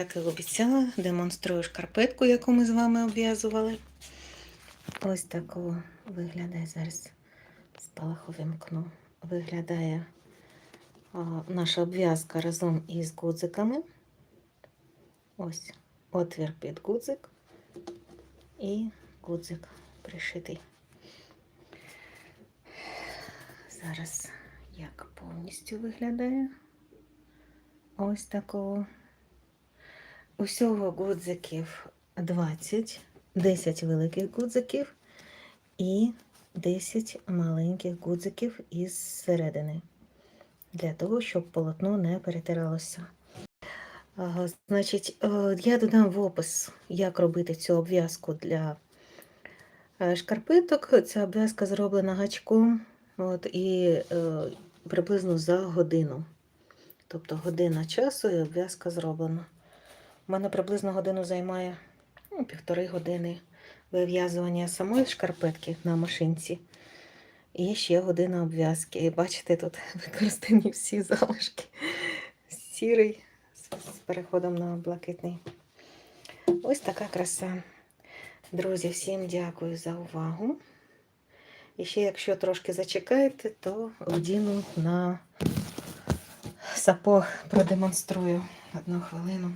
Як і обіцяла, демонструю шкарпетку, яку ми з вами обв'язували. Ось такого виглядає зараз спалаху вимкну. Виглядає а, наша обв'язка разом із гудзиками. Ось отвір під гудзик і гудзик пришитий. Зараз як повністю виглядає. Ось такого. Усього гудзиків 20, 10 великих гудзиків і 10 маленьких гудзиків із середини, для того, щоб полотно не перетиралося. Значить, е, я додам в опис, як робити цю обв'язку для е, шкарпеток. Ця обв'язка зроблена гачком от, і е, приблизно за годину. Тобто година часу і обв'язка зроблена. У мене приблизно годину займає ну, півтори години вив'язування самої шкарпетки на машинці. І ще година обв'язки. І бачите, тут використані всі залишки. Сірий з переходом на блакитний. Ось така краса. Друзі, всім дякую за увагу. І ще, якщо трошки зачекаєте, то вдіну на сапог продемонструю одну хвилину.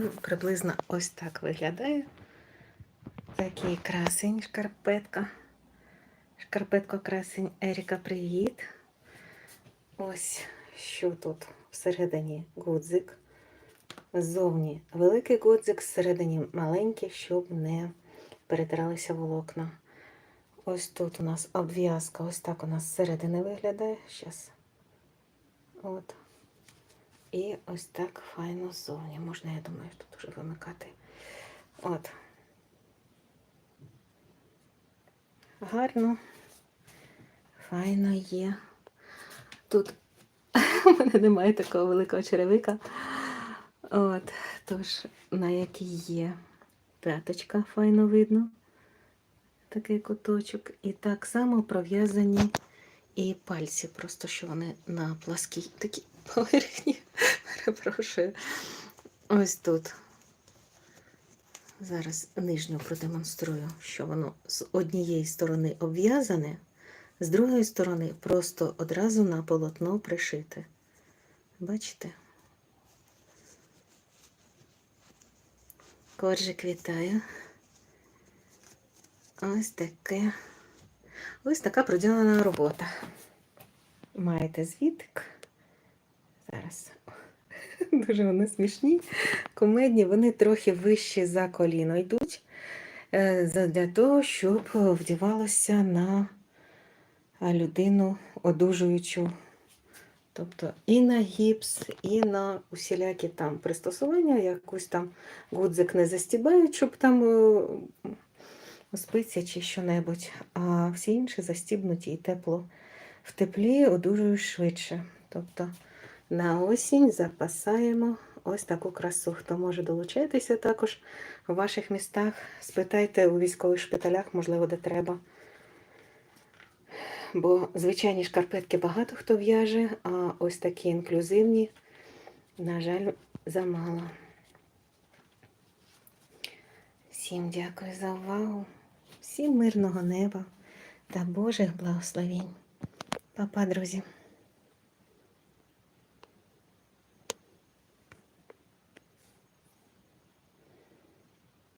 Ну, приблизно ось так виглядає. Такий красень, шкарпетка. Шкарпетка красень Еріка, привіт. Ось що тут всередині гудзик. Ззовні великий гудзик, всередині маленький, щоб не перетиралися волокна. Ось тут у нас обв'язка, ось так у нас зсередини виглядає. Щас. От. І ось так файно ззовні. Можна, я думаю, тут вже вимикати. От. Гарно. Файно є. Тут у мене немає такого великого черевика. От, тож, на якій є п'яточка, файно видно. Такий куточок. І так само пров'язані і пальці, просто що вони на пласкій такі поверхні. Перепрошую. Ось тут. Зараз нижню продемонструю, що воно з однієї сторони обв'язане, з другої сторони просто одразу на полотно пришите. Бачите? Коржик вітаю. Ось таке. Ось така проділена робота. Маєте звітик. Зараз. Дуже вони смішні, комедні, вони трохи вищі за коліно йдуть е, для того, щоб вдівалося на людину одужуючу. Тобто і на гіпс, і на усілякі там пристосування, якусь там гудзик не застібають, щоб там е, спиться чи що-небудь, а всі інші застібнуті і тепло. В теплі одужують швидше. Тобто на осінь запасаємо ось таку красу. Хто може долучитися також в ваших містах, спитайте у військових шпиталях, можливо, де треба. Бо звичайні шкарпетки багато хто в'яже, а ось такі інклюзивні, на жаль, замало. Всім дякую за увагу, всім мирного неба, та Божих благословень. Па-па, друзі!